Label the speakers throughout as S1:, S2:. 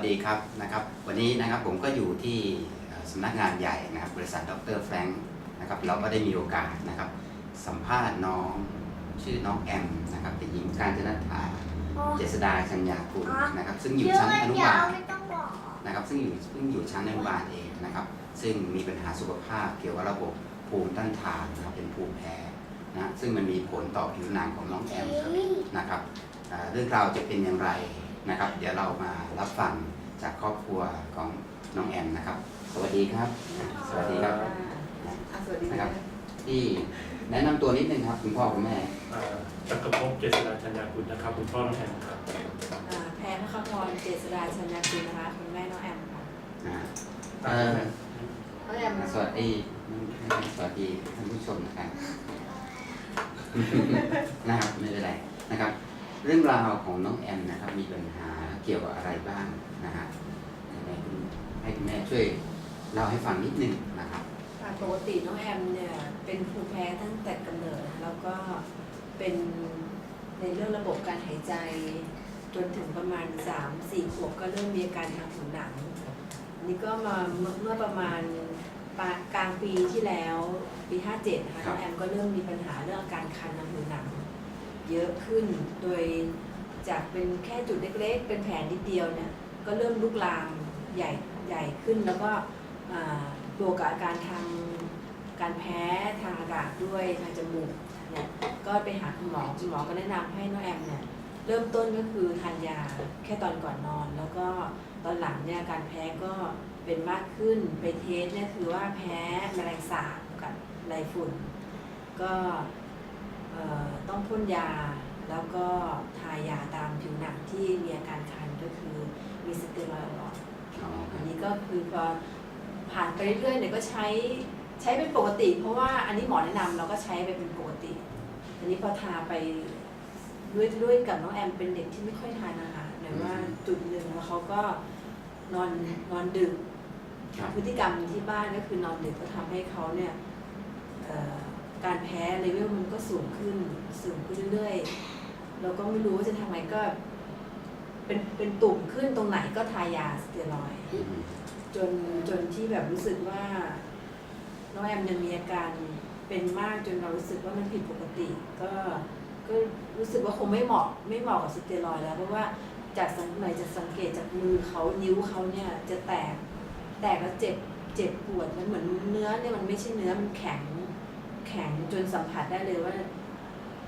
S1: สวัสดีครับนะครับวันนี้นะครับผมก็อยู่ที่เอ่อสำนักงานใหญ่นะครับบริษัทดรแฟรงค์นะครับเราก็ได้มีโอกาสนะครับสัมภาษณ์น้องชื่อน้องแอมนะครับเป็นหญิงการจนัฐาเจษดาชัญญาคุณนะครับซึ่งอยู่ชั้นอนุบาล
S2: ไม่ต้องบอก
S1: นะครับซึ่งอยู่ซึ่งอยู่ชั้นอนุบาลเองนะครับซึ่งมีปัญหาสุขภาพเกี่ยวกับระบบภูมิต้านทานนะครับเป็นภูมิแพ้นะซึ่งมันมีผลต่อผิวหนังของน้องแอมครับนะครับอ่าเรื่องราวจะเป็นอย่างไร นะครับ เดี๋ยวเรามารับฟังจากครอบครัวของน้องแอมนะครับ สวัสดีครับ สวัสดีครับ
S3: อะสวัสดี
S1: นะ
S3: ค
S1: ค
S3: รั
S1: รับบที่แนะนำตัวนิดนึงครับคุณพ่อคุณแม่
S4: อ่าจักรภพเจษฎาชัญญาคุณนะครับ คุณพ่อน้องแอมครับ
S3: อ่าแพรนครพรเจษดาชัญญาคุณนะคะคุณแม่น้องแอมค่ะ
S1: อ่า
S4: ตามนั้น
S3: น้องแอม
S1: สวัสดีสวัสดีท่านผู้ชมนะครับ นะครับไม่เป็นไรนะครับ เรื่องราวของน้องแอมนะครับ มีปัญหาเกี่ยวกับอะไรบ้างนะฮะยังไงคุณให้คุณแม่ช่วยเล่าให้ฟังนิดนึงนะครับ
S3: อ่าปกติน้องแอมเนี่ยเป็นภูมิแพ้ตั้งแต่กำเนิด แล้วก็เป็นในเรื่องระบบการหายใจ จนถึงประมาณ 3-4 ขวบก็เริ่มมีอาการทางผิวหนังอันนี่ก็มาเมื่อเมื่อประมาณปลายกลางปีที่แล้วปี 57นะคะ
S1: ครั
S3: น้
S1: บ
S3: องแอมก็เริ่มมีปัญหาเรื่องอาการคันทางผิวหนัง เยอะขึ้น โดยจากเป็นแค่จุดเล็กๆ เป็นแผลนิดเดียวเนี่ยก็เริ่มลุกลามใหญ่ใหญ่ขึ้นแล้วก็อ่าบวกกับอาการทางการแพ้ทางอากาศด้วยทางจมูกเนี่ยก็ไปหาคุณหมอคุณหมอก็แนะนำให้น้องแอมเนี่ยเริ่มต้นก็คือทานยาแค่ตอนก่อนนอน แล้วก็ตอนหลังเนี่ยการแพ้ก็เป็นมากขึ้นไปเทสเนี่ยคือว่าแพ้แมลงสาบกับไรฝุ่น ก็ ต้องพ่นยา แล้วก็ทายาตามผิวหนังที่มีอาการคันก็คือมีสเตียรอยด์หลอด
S1: อ๋อค
S3: อั
S1: รับ
S3: นนี้ก็คือพอผ่านไปเรื่อยๆเนี่ยก็ใช้ใช้เป็นปกติ เพราะว่าอันนี้หมอแนะนำเราก็ใช้ไปเป็นปกติ อันนี้พอทาไปด้วยด้วยกับน้องแอมเป็นเด็กที่ไม่ค่อยทานอาหารแต่ว่าจุดหนึ่งแล้วเขาก็นอนนอนดึก
S1: ครับ
S3: พฤติกรรมที่บ้านก็คือนอนดึกก็ทำให้เขาเนี่ยเอ่อ การแพ้เลเวลมันก็สูงขึ้นสูงขึ้นเรื่อยๆเราก็ไม่รู้ว่าจะทำไงก็ เป็นเป็นตุ่มขึ้นตรงไหนก็ทายาสเตียรอยด์
S1: อืม
S3: จนจนที่แบบรู้สึกว่าน้องแอมยังมีอาการเป็นมากจนเรารู้สึกว่ามันผิดปกติ ก็ก็รู้สึกว่าคงไม่เหมาะไม่เหมาะกับสเตียรอยด์แล้วเพราะว่าจากสังหมายจะสังเกตจากมือเขานิ้วเขาเนี่ย จะแตก แตกแล้วเจ็บเจ็บปวดมันเหมือนเนื้อเนี่ยมันไม่ใช่เนื้อมันแข็ง แข็งจนสัมผัสได้เลยว่า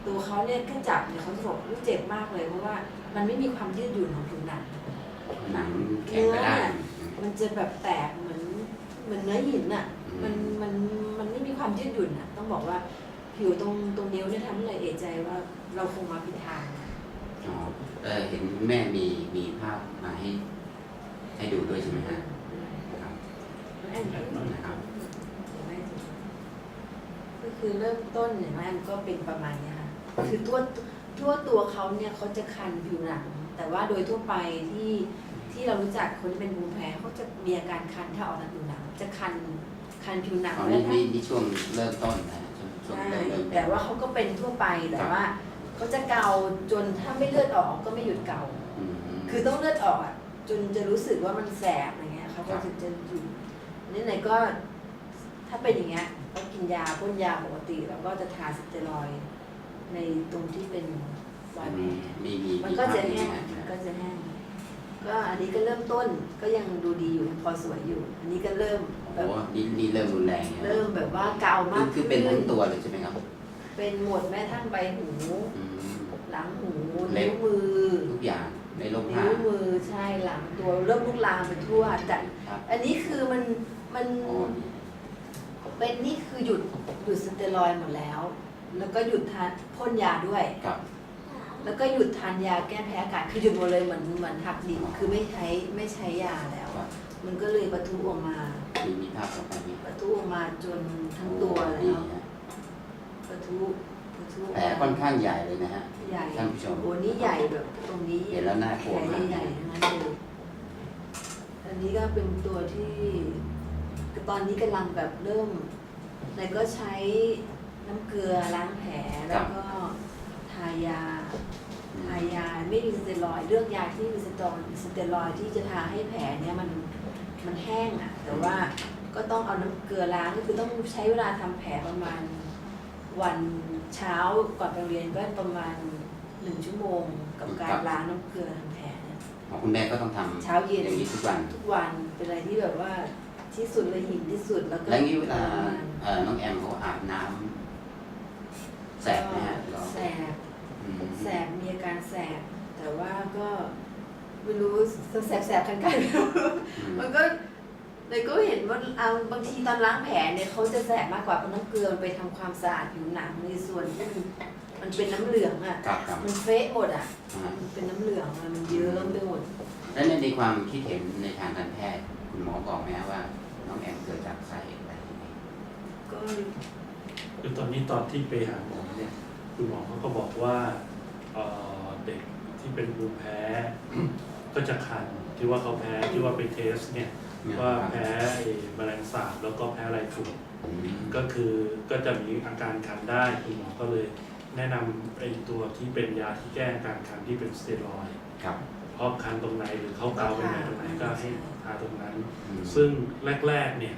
S3: ตัวเขาเนี่ยแค่จับเนี่ยเขาจะบอกว่าเจ็บมากเลยเพราะว่ามันไม่มีความยืดหยุ่นของผิวหนัง
S1: หนังแข็งไปได้
S3: มันจะแบบแตกเหมือนเหมือนเนื้อหินอะ
S1: อื
S3: มันมันมันไม่มีความยืดหยุ่นอะ ต้องบอกว่าผิวตรงตรงนิ้วเนี่ยทำให้เราเอะใจว่าเราคงมาผิดทาง
S1: อ๋อเออเห็นแม่มีมีภาพมาให้ ให้ดูด้วยใช่ไหมฮะครับ
S3: แอนก็
S1: นะครับ
S3: ก็ คือเริ่มต้นเนี่ยแม่ก็เป็นประมาณเนี้ยค่ะคือทั่วทั่วตัวเขาเนี่ยเขาจะคันผิวหนัง แต่ว่าโดยทั่วไปที่ที่เรารู้จักคนที่เป็นภูมิแพ้เขาจะมีอาการคันถ้าออกทางผิวหนัง จะคันคันผิวหนัง
S1: อ๋อ
S3: แล้
S1: นี่
S3: วถ้า
S1: นี่นี่ช่วงเริ่มต้นนะฮะช่วงช่วง
S3: ใช่
S1: เริ่มเริ่ม
S3: แต่ว่าเขาก็เป็นทั่วไปแต่ว่าเขาจะเกาจนถ้าไม่เลือดออกก็ไม่หยุดเกา
S1: อืม
S3: คือต้องเลือดออกอะจนจะรู้สึกว่ามันแสบอะไรเงี้ยเขาก็
S1: ครับ
S3: จะจะหยุดนี่ไหนก็ถ้าเป็นอย่างเงี้ย ก็กินยาพ่นยาปกติ แล้วก็จะทาสเตียรอยด์ในตรงที่เป็นรอยแผล
S1: มีมี
S3: มัน
S1: มี
S3: ก็
S1: ภาพ
S3: จะ
S1: นี้
S3: แห้ง
S1: นะ
S3: มันก็จะแห้งก็อันนี้ก็เริ่มต้นก็ยังดูดีอยู่พอสวยอยู่ อันนี้ก็เริ่มแบ
S1: โอ้
S3: บ
S1: โหนี่นี่เริ่มรุนแรงนี่ย
S3: เริ่มแบบว่าเกา
S1: คื
S3: มา
S1: อกคือเป็นทั้งตัวเลยใช่ไหมครับ
S3: เป็นหมดแม้ทั้งใบหู
S1: อืม
S3: หลังหู
S1: เล็
S3: นิ้
S1: บ
S3: วมือ
S1: ทุกอย่างในโลก
S3: นิ้
S1: ผ้าว
S3: มือใช่หลังตัวเริ่มลุกลามไปทั่วแต่
S1: ครับ
S3: อันนี้คือมันมัน
S1: อ๋อนี่
S3: เป็นนี่คือหยุดหยุดสเตียรอยด์หมดแล้ว แล้วก็หยุดทานพ่นยาด้วย
S1: ครับ
S3: แล้วก็หยุดทานยาแก้แพ้อากาศคือหยุดหมดเลยเหมือนเหมือนหักดิบคือไม่ใช้ไม่ใช้ยาแล้ว
S1: ครับ
S3: มันก็เลยปะทุออกมา
S1: มีมีภาพต่อไปนี้
S3: ปะทุออกมาจนทั้งตัวแล้
S1: นี่
S3: ว
S1: ฮะ
S3: ปะทุปะทุ
S1: แผลค่อนข้างใหญ่เลยนะฮะ
S3: ใหญ่
S1: ท่านผู้ชม
S3: โอ้นี่ใหญ่แบบตรงนี้
S1: เห็นแล้วน่ากลัว
S3: แผล
S1: มาก
S3: ใหญ่ๆทั้งนั้นเลยอันนี้ก็เป็นตัวที่ ตอนนี้กำลังแบบเริ่มไหนก็ใช้น้ำเกลือล้างแผลแล้วก็ทายา ทายาไม่มีสเตียรอยด์เลือกยาที่มีสเตียรอยด์สเตียรอยด์ที่จะทาให้แผลเนี่ยมันมันแห้งอะแต่ว่าก็ต้องเอาน้ำเกลือล้างก็คือต้องใช้เวลาทำแผลประมาณ วันเช้าก่อนไปโรงเรียนก็ประมาณหนึ่งชั่วโมง กับการล้างน้ำเกลือทำแผลเนี่ย
S1: อ๋อคุณแม่ก็ต้องทำ
S3: เช้าเย็น
S1: อย่างนี้ทุกวัน
S3: ทุกวันเป็นอะไรที่แบบว่า ที่สุดเลยหินที่สุดแล้วก็
S1: แล้วงี้เวลา
S3: ทรมน
S1: เอ่อน้องแอมเขาอาบน้ำแสบไหมฮะเรา
S3: แสบ
S1: อืม
S3: แสบมีอาการแสบ แต่ว่าก็ไม่รู้แสบแสบๆคันๆไม่รู้
S1: อืม
S3: มันก็เลยก็เห็นว่าเอาบางทีตอนล้างแผลเนี่ยเขาจะแสบมากกว่าเพราะน้ำเกลือมันไปทำความสะอาดผิวหนังในส่วนที่มันมันเป็นน้ำเหลืองอะ
S1: ครับครับ
S3: มันเฟะหมดอะ
S1: อ่า
S3: มันเป็นน้ำเหลืองอะมันเยิ้มไปหมด
S1: แล้วในในความคิดเห็นในทางการแพทย์คุณหมอบอกไหมฮะว่า น้องแอมเกิดจากสาเหตุอะไรยังไง
S3: ก็
S4: คือตอนนี้ตอนที่ไปหาหมอเนี่ย คุณหมอเขาก็บอกว่าเอ่อเด็กที่เป็นภูมิแพ้ ก็จะคันที่ว่าเขาแพ้ที่ว่าไปเทสเนี่ยว่าแพ้ไอ้แมลงสาบแล้วก็แพ้ไรฝุ่น
S1: อืม
S4: ก็คือก็จะมีอาการคันได้คุณหมอก็เลยแนะนำไอ้ตัวที่เป็นยาที่แก้อาการคันที่เป็นสเตียรอยด์
S1: ครับ
S4: เพราะคันตรงไหนหรือเขาเกาตรงไหนตรงไหนก็ให้ทาตรงนั้น
S1: อืม
S4: ซึ่งแรกๆเนี่ย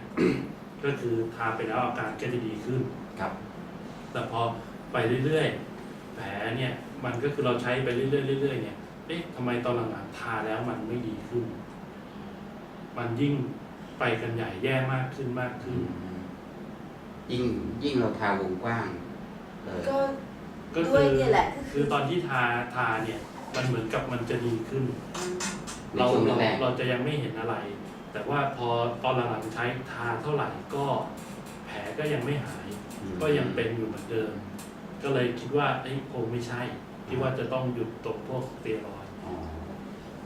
S4: ก็คือทาไปแล้วอาการก็จะดีขึ้น
S1: ครับ
S4: แต่พอไปเรื่อยๆ แผลเนี่ยมันก็คือเราใช้ไปเรื่อยๆเรื่อยๆเนี่ย เอ๊ะทำไมตอนหลังๆทาแล้วมันไม่ดีขึ้น มันยิ่งไปกันใหญ่แย่มากขึ้นมาก
S1: อื
S4: ขึ้น
S1: มยิ่งยิ่งเราทาวงกว้างเลย
S3: ก็
S4: ก็
S3: ด้
S4: คื
S3: วย
S4: อ
S3: เนี่ยแหละ
S4: คือตอนที่ทาทาเนี่ย มันเหมือนกับมันจะดีขึ้น
S1: ใน
S4: เรา
S1: ช่วง
S4: เรา
S1: แรก
S4: เราจะยังไม่เห็นอะไร แต่ว่าพอตอนหลังๆใช้ทาเท่าไหร่ก็แผลก็ยังไม่หาย
S1: อืม
S4: ก็ยังเป็นอยู่เหมือนเดิม ก็เลยคิดว่าเอ้ยคงไม่ใช่ที่ว่าจะต้องหยุดตกพวกสเตียรอยด์
S1: อ๋อ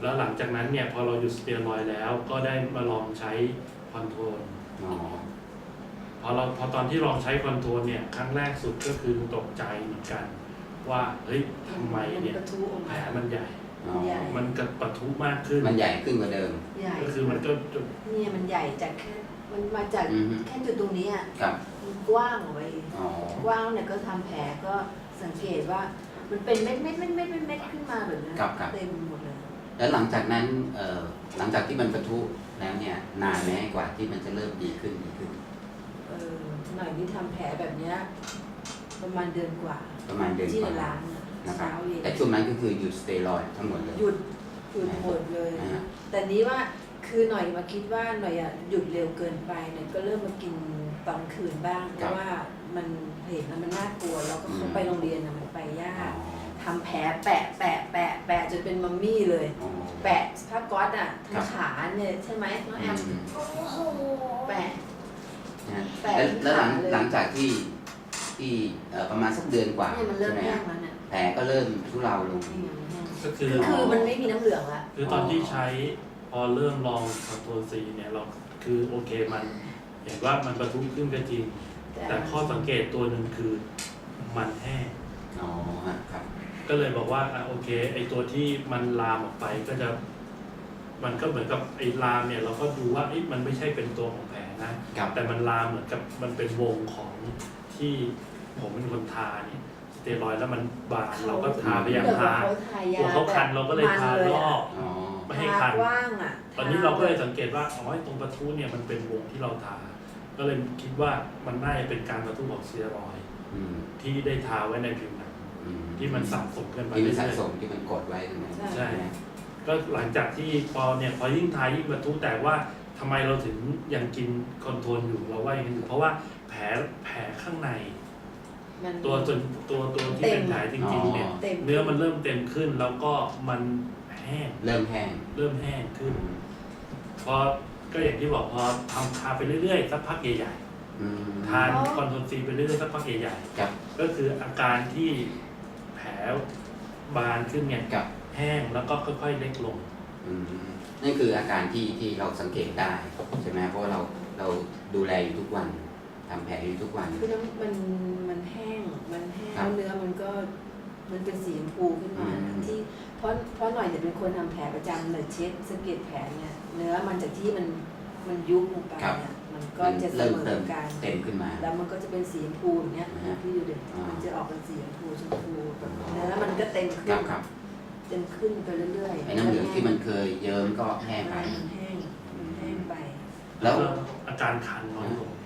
S4: แล้วหลังจากนั้นเนี่ยพอเราหยุดสเตียรอยด์แล้วก็ได้มาลองใช้คอนโทรล
S1: อ๋อ
S4: พอเราพอตอนที่ลองใช้คอนโทรลเนี่ยครั้งแรกสุดก็คือตกใจเหมือนกัน ว่าเฮ้ยทำไมเนี่ย
S3: กระทุออก
S4: แผล
S3: มา
S4: มันใหญ่
S1: อ๋อ
S3: ใหญ่
S4: มันกระปะทุมากขึ้น
S1: มันใหญ่ขึ้นกว่าเดิม
S3: ใหญ่
S4: ก็คือมันก็จะ
S3: เนี่ยมันใหญ่จากแค่มันมาจาก
S1: อือฮึ
S3: แค่จุดตรงนี้อะ
S1: ครับ
S3: มันกว้างออกไป
S1: อ๋อ
S3: กว้างเนี่ยก็ทำแผลก็สังเกตว่า มันเป็นเม็ดเม็ดเม็ดเม็ดเม็ดเม็ดขึ้นมาแบบนั้น
S1: ครับครับ
S3: เต็มหมดเลย
S1: แล้วหลังจากนั้นเอ่อหลังจากที่มันปะทุแล้วเนี่ยนานไหมกว่าที่มันจะเริ่มดีขึ้นดีขึ้น
S3: เออหน่อยนี่ทำแผลแบบเนี้ย ประมาณเดือนกว่า
S1: ประมาณเดือน
S3: ที่
S1: กว่า
S3: ล้างอะ
S1: นะครับ
S3: เช้าเย็น
S1: แต่ช่วงนั้นก็คือหยุดสเตียรอยด์ทั้งหมดเลย
S3: หยุดหยุดหมดเลย
S1: อ่า
S3: แต่นี้ว่าคือหน่อยมาคิดว่าหน่อยอะหยุดเร็วเกินไปหน่อยก็เริ่มมากินตอนคืนบ้างเพ
S1: ครับ
S3: ราะว่ามันเห็นแล้วมันน่ากลัวแล้วก็
S1: อืม
S3: ไปโรงเรียนอะมันไปยา
S1: อ๋อก
S3: ทำแผลแปะแปะแปะแปะจนเป็นมัมมี่เลย
S1: อ๋อ
S3: แปะผ้าก๊อซอะ
S1: ครั
S3: ทั้
S1: บ
S3: งขาเนี่ยใช่ไหมน้องแอม
S1: อืม
S3: แปะ
S1: นะฮะ
S3: แปะ
S1: แล้วแล้วหลัง
S3: ที่ขาเลย
S1: หลังจากที่ ที่เอ่อประมาณสักเดือนกว่า
S3: เนี่ยมันเริ่
S1: ใช่
S3: ม
S1: ไหม
S3: แห้
S1: ฮะ
S3: งแล้วเนี่ย
S1: แผลก็เริ่มทุเลาลง
S3: นี่ไงมันแห้ง
S4: ก็คือ
S3: คือมันไม่มีน้ำเหลืองละ
S4: คือตอนที่ใช้พอเริ่มลองคอนโทรลซีเนี่ยเราคือโอเคมัน เห็นว่ามันประทุขึ้นก็จริง แต่ข้อสังเกตตัวหนึ่งคือมันแห้ง
S1: อ๋อฮะครับ
S4: ก็เลยบอกว่าอะโอเค ไอตัวที่มันลามออกไปก็จะ มันก็เหมือนกับไอลามเนี่ยเราก็ดูว่าเอ๊ะมันไม่ใช่เป็นตัวของแผลนะ
S1: ครับ
S4: แต่มันลามเหมือนกับมันเป็นวงของที่ ผมเป็นคนทาเนี่ยสเตียรอยด์แล้วมันบานเราก็ทาพยายามทา
S3: เขาทายา
S4: ตัวเขาคันเราก็เลยทารอบ
S1: อ๋อ
S4: ไม่ให้
S3: ทา
S4: คัน
S3: กว้างอะ
S4: ตอนนี้เราก็เลยสังเกตว่าอ๋อไอ้ตรงประทุเนี่ยมันเป็นวงที่เราทา ก็เลยคิดว่ามันน่าจะเป็นการประทุของสเตียรอยด์
S1: อืม
S4: ที่ได้ทาไว้ในผิวหนัง
S1: อืม
S4: ที่มันสะสมกันมา
S1: ที่มัน
S4: เรื่
S1: สะ
S4: อย
S1: สมที่มันกดไว้ตรงนั้น
S4: ใช่ก็หลังจากที่พอเนี่ยพอยิ่งทายิ่งประทุแต่ว่าทำไมเราถึงยังกินคอนโทรลอยู่เราว่าอย่างนั้นอยู่เพราะว่าแผลแผลข้างใน
S3: มัน
S4: ตัวจนตัวตัวที่เป็นแผลจริงๆเนี่ย
S3: เต็ม
S4: เนื้อมันเริ่มเต็มขึ้นแล้วก็มันแห้ง
S1: เริ่มแห้ง
S4: เริ่มแห้งขึ้น พอ ก็อย่างที่บอกพอทำทาไปเรื่อยๆสักพักใหญ่
S1: อืม
S4: ๆ ทานคอนโทรลซีไปเรื่อยๆสักพักใหญ่
S1: ครับ
S4: ๆ ก็คืออาการที่แผลบานขึ้นเนี่ย
S1: กับ
S4: แห้งแล้วก็ค่อยๆเล็กลง
S1: อืมนั่นคืออาการที่ที่เราสังเกตได้ใช่ไหมเพราะว่าเราเราดูแลอยู่ทุกวัน ทำแผลอยู่ทุกวัน
S3: คือน้ำมันมันแห้ง มันแห้ง
S1: ครับ
S3: แล้วเนื้อมันก็มันเป็นสีชมพูขึ้นมา
S1: อืม
S3: ที่เพราะเพราะหน่อยจะเป็นคนทำแผลประจำเลยเช็ดสังเกตแผลเนี่ยเนื้อมันจากที่มันมันยุบลงไปเนี่ยมันก็จะเส
S1: เริ่ม
S3: มอ
S1: เติม
S3: กัน
S1: เต็มขึ้นมา
S3: แล้วมันก็จะเป็นสีชมพูอย่างเงี้ย
S1: อ่าฮะ
S3: พี่ดูดิ
S1: อ่ามั
S3: มันจะออกเป็นสีชมพูชมพูแบบ
S1: อ๋อ
S3: เนื้อมันก็เต็มขึ้
S1: ครั
S3: น
S1: บครับ
S3: จนขึ้นไปเรื่อยๆ
S1: ไอ้น้ำเหลืองที่มันเคยเยิ้มก็แห้งไป
S3: มันแห้งมันแห้งไป
S1: แล้ว
S4: ก็อาการคันน้อยลง
S1: อืม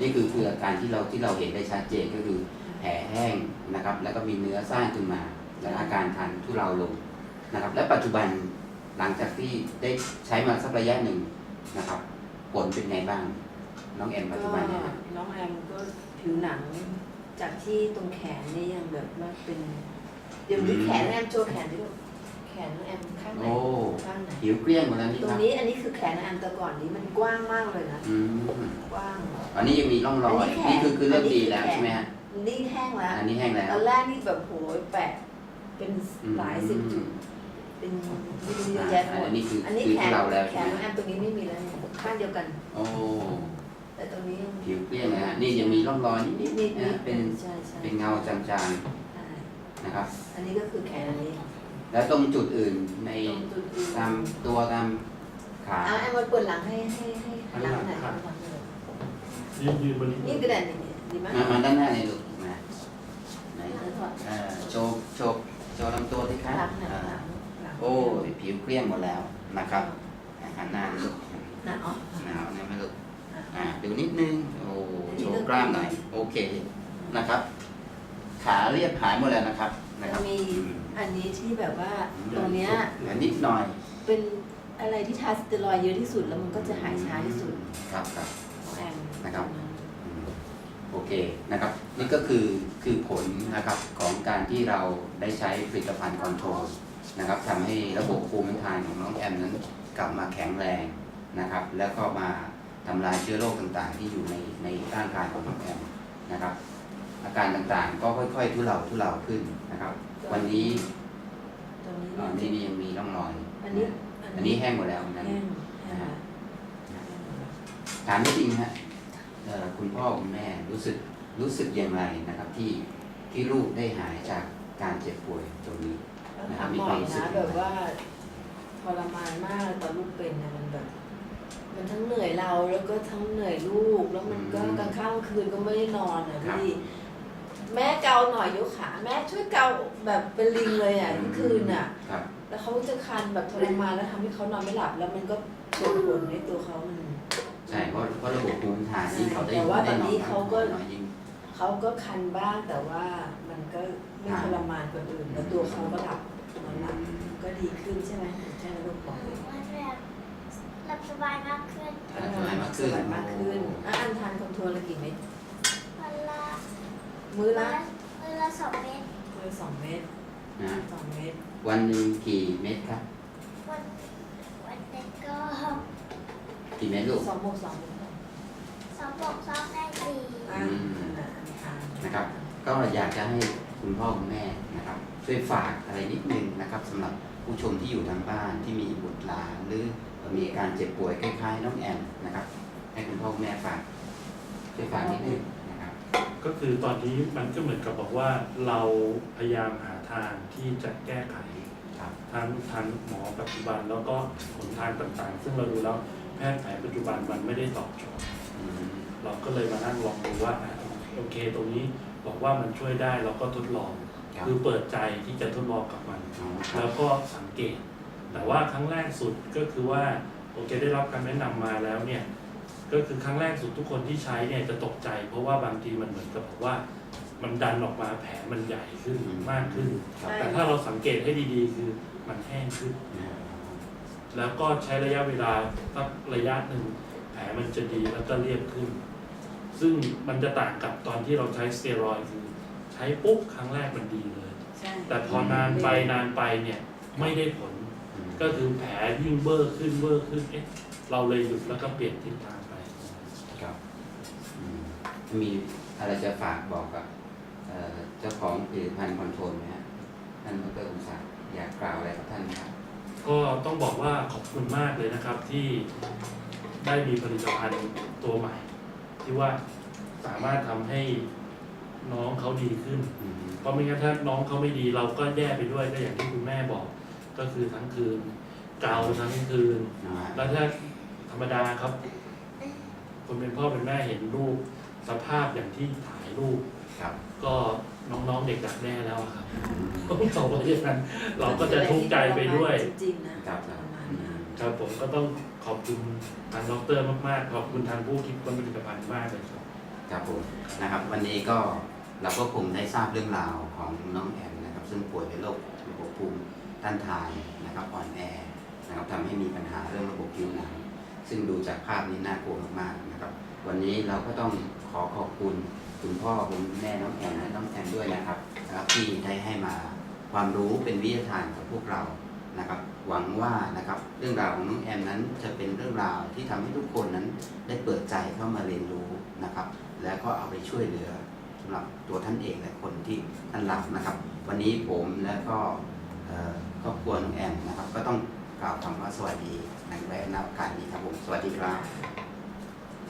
S1: นี่คือคืออาการที่เราที่เราเห็นได้ชัดเจนก็คือแผลแห้งนะครับ แล้วก็มีเนื้อสร้างขึ้นมา และอาการคันทุเลาลงนะครับ และปัจจุบันหลังจากที่ได้ใช้มาสักระยะหนึ่งนะครับ ผลเป็นไงบ้าง น้องแอมปัจจุบันเนี่ยนะ
S3: น้องแอมก็ผิวหนัง จากที่ตรงแขนนี่ยังแบบว่าเป็นเดี๋ยวนี้แขนน้องแอมโชว์แขนดิลูกแข นน้องแอมข้างไหน
S1: โอ้
S3: ข้างไหน
S1: ผิวเกลี้ยงหมดแล้วนี่
S3: ตร
S1: ค
S3: ง
S1: รับ
S3: นี้อันนี้คือแขนน้องแอมแต่ก่อนนี้มันกว้างมากเลยนะ
S1: อืม
S3: กว้าง
S1: อันนี้ยังมีร่องรอย
S3: อันนี้แขน
S1: นี่คือคือเริ่มดีแล้ว
S3: อันนี้คือแขน
S1: ใช่ไหมฮะ
S3: นี่แห้งแล้ว
S1: อันนี้แห้งแล้ว
S3: ตอนแรกนี่แบบโหยแปะเป็นหลายสิบจุด เป็นไม่รู้เยอะแยะไปหม
S1: อั
S3: ด
S1: นนี้คือ
S3: อันนี้
S1: คือ
S3: แข
S1: ที่
S3: น
S1: เราแล้ว
S3: แข
S1: ใช่
S3: น
S1: ไหม
S3: น้องแอมตรงนี้ไม่มีแล้วเนี่ยข้างเดียวกัน
S1: โอ้
S3: แต่ตรงนี้ยัง
S1: ผิวเกลี้ยงนะฮะนี่ยังมีร่องรอยนิดๆ
S3: นิด
S1: นะ
S3: นิ
S1: ฮะ
S3: ด
S1: เป็น
S3: ใช่ใช่
S1: เป็นเงาจาง
S3: ใช่
S1: ๆนะครับ
S3: อันนี้ก็คือแขนอันนี้
S1: แล้วตรงจุดอื่นใน
S3: ตรงจุดอื่น
S1: ตามตัวตามขา
S3: เอาแอมมาเปิดหลังให้ให้ให้หลังหน่อยหลังหน่อย
S4: ยืนยืนบนนี้
S3: นี่กระดานนี่ดีไหม
S1: มามาด้านหน้าในอยลูกนะไหน
S3: หลังถอด
S1: เอ่อโชว์โชว์โชว์ลำตัวสิครับ
S3: หลังหน่อย
S1: อ่า
S3: หลังหลัง
S1: โอ้ยผิวเกลี้ยงหมดแล้วนะครับหันหน้าลูก
S3: หนาอ๋อ
S1: หนาวเนี่ยไหมลูก
S3: หนา
S1: อ่าดูนิดนึงโอ้โชว์กล้ามหน่อยโอเคนะครับ ขาเรียบหายหมดแล้วนะครับนะค
S3: มั
S1: รับ
S3: นมี อันนี้ที่แบบว่าตรงเนี้ย
S1: เหลือนิดหน่อย
S3: เป็นอะไรที่ทาสเตียรอยด์เยอะที่สุดแล้วมันก็จะหายช้าที่สุด
S1: ครับครับ
S3: ของแอม
S1: นะครับอืมโอเคนะครับนี่ก็คือคือผลนะครับของการที่เราได้ใช้ผลิตภัณฑ์คอนโทรลนะครับทำให้ระบบภูมิคุ้มกันของน้องแอมนั้นกลับมาแข็งแรงนะครับ แล้วก็มาทำลายเชื้อโรคต่างๆ ที่อยู่ในในร่างกายของน้องแอมนะครับอา การต่างๆ ก็ค่อยๆทุเลาทุเลาขึ้นนะครับ วันนี้
S3: ตรงนี้
S1: อ่านี่นี่ยังมีร่องรอย
S3: อันนี้
S1: อันนี้แห้งหมดแล้วนะ
S3: แห้งแห้ง
S1: ถามนิดนึงฮะเอ่อคุณพ่อคุณแม่รู้สึกรู้สึกอย่างไรนะครับ ที่ที่ลูกได้หายจากการเจ็บป่วยตรงนี้
S3: แล้วถามหน่อยนะแบบว่าทรมานมากตอนลูกเป็นนะมันแบบมันทั้งเหนื่อยเราแล้วก็ทั้งเหนื่อยลูก แล้วมันก็
S1: อืม
S3: กลางค่ำคืนก็ไม่ได้นอนอะ
S1: ครับ
S3: พี่ แม่เกาหน่อยยกขาแม่ช่วยเกาแบบเป็นลิงเลยอะทั้งคืนอะ
S1: ครับ
S3: แล้วเขาจะคันแบบทรมานแล้วทำให้เขานอนไม่หลับ แล้วมันก็ส่งผลในตัวเขามัน
S1: ใช่เพราะเพราะระบบภูมิคุ้มกันที่เขาได้
S3: แต่ว่า
S1: ได้
S3: ตอนนี้เขาก็
S1: น้อยยิ่ง
S3: เขาก็คันบ้างแต่ว่ามันก็ไม่ทรมานกว่าอื่นแล้วตัวเขาก็หลับนอนหลับก็ดีขึ้นใช่ไหมใช่ไหมลูกบอกเลย
S2: มันแบบหลับสบายมากขึ้น
S1: อ่าสบายมากขึ้น
S3: สบายมากขึ้นอะอันทานคอนโทรลละกี่เม็ด
S2: วันละ
S3: มื้อละ
S2: มือละสองเม็ด
S3: มื้อละสองเม็ด
S1: นะ
S3: สองเม็ด
S1: วันหนึ่งกี่เม็ดครับ
S2: วันวันเด็กก็
S1: กี่เม็ดลูก
S3: สองโมงสองเม็ด
S2: สองบวกสองได้สี่
S3: อะ
S1: อืม
S3: อะอันทาน
S1: นะครับ ก็อยากจะให้คุณพ่อคุณแม่นะครับ ช่วยฝากอะไรนิดนึงนะครับสำหรับผู้ชมที่อยู่ทางบ้านที่มีบุตรหลานหรือมีอาการเจ็บป่วยคล้ายๆน้องแอมนะครับ ให้คุณพ่อคุณแม่ฝากช่วยฝากนิดนึงนะครับ
S4: ก็คือตอนนี้มันก็เหมือนกับบอกว่าเราพยายามหาทางที่จะแก้ไข
S1: ครับ
S4: ทั้งทางหมอปัจจุบันแล้วก็หนทางต่างๆ ซึ่งเราดูแล้วแพทย์แผนปัจจุบันมันไม่ได้ตอบโจทย์
S1: อืม
S4: เราก็เลยมานั่งลองดูว่าอะโอเคตรงนี้บอกว่ามันช่วยได้เราก็ทดลอง
S1: ครับ
S4: คือเปิดใจที่จะทดลองกับมัน
S1: อ๋อครั
S4: แล้
S1: บ
S4: วก็สังเกต แต่ว่าครั้งแรกสุดก็คือว่าโอเคได้รับการแนะนำมาแล้วเนี่ย ก็คือครั้งแรกสุดทุกคนที่ใช้เนี่ยจะตกใจ เพราะว่าบางทีมันเหมือนกับว่า มันดันออกมาแผลมันใหญ่ขึ้นมากขึ้น
S1: ครับ
S4: แต่ถ้าเราสังเกตให้ดีๆ คือมันแห้งขึ้น แล้วก็ใช้ระยะเวลาสักระยะหนึ่งแผลมันจะดีแล้วก็เรียบขึ้น ซึ่งมันจะต่างกับตอนที่เราใช้สเตียรอยด์คือใช้ปุ๊บครั้งแรกมันดีเลย
S3: ใช่
S4: แต่พอนานไปนานไปเนี่ยไม่ได้ผล
S1: อืม
S4: ก็คือแผลยิ่งเบอร์ขึ้นเบอร์ขึ้น เอ๊ะ เราเลยหยุดแล้วก็เปลี่ยนทิศทางไป
S1: ครับอื มมีอะไรจะฝากบอกกับเอ่อเจ้าของผลิตภัณฑ์คอนโทรลไหมฮะท่านดรอุตสาหอยากกล่าวอะไรกับท่านไหมครับ
S4: ก็ต้องบอกว่าขอบคุณมากเลยนะครับที่ได้มีผลิตภัณฑ์ตัวใหม่ ที่ว่าสามารถทำให้น้องเขาดีขึ้น
S1: อืม
S4: เพราะไม่งั้นถ้าน้องเขาไม่ดีเราก็แย่ไปด้วยก็อย่างที่คุณแม่บอก ก็คือทั้งคืนเกาทั้งคืน
S1: นะฮะ
S4: แล้วถ้าธรรมดาครับ คนเป็นพ่อเป็นแม่เห็นลูก สภาพอย่างที่ถ่ายรูป
S1: ครับ
S4: ก็น้องๆเด็กดักแน่แล้วอะครับเขาบอกอย่างนั้นเราก็จะทุกข์ใจไปด้วย
S3: จริงๆนะครับ ประมาณ
S1: อื
S3: เนี้ย
S1: ม
S4: ครับผมก็ต้องขอบคุณทางดรมากๆ ขอบคุณทางผู้คิดค้นผลิตภัณฑ์มากเลยครับ
S1: ครับผมนะครับวันนี้ก็เราก็คงได้ทราบเรื่องราวของน้องแอมนะครับ ซึ่งป่วยเป็นโรคระบบภูมิต้านทานนะครับอ่อนแอนะครับทำให้มีปัญหาเรื่องระบบผิวหนังซึ่งดูจากภาพนี้น่ากลัวมากๆนะครับ วันนี้เราก็ต้องขอขอบคุณคุณพ่อคุณแม่น้องแอมและน้องแอมด้วยนะครับนะครับ ที่ได้ให้มาความรู้เป็นวิทยาทานกับพวกเรานะครับ หวังว่านะครับเรื่องราวของน้องแอมนั้นจะเป็นเรื่องราวที่ทำให้ทุกคนนั้นได้เปิดใจเข้ามาเรียนรู้นะครับ แล้วก็เอาไปช่วยเหลือสำหรับตัวท่านเองและคนที่ท่านรักนะครับ วันนี้ผมและก็ครอบครัวน้องแอมนะครับ ก็ต้องกล่าวคำว่าสวัสดีในแวะโอกาสนี้ครับผมสวัสดีครับ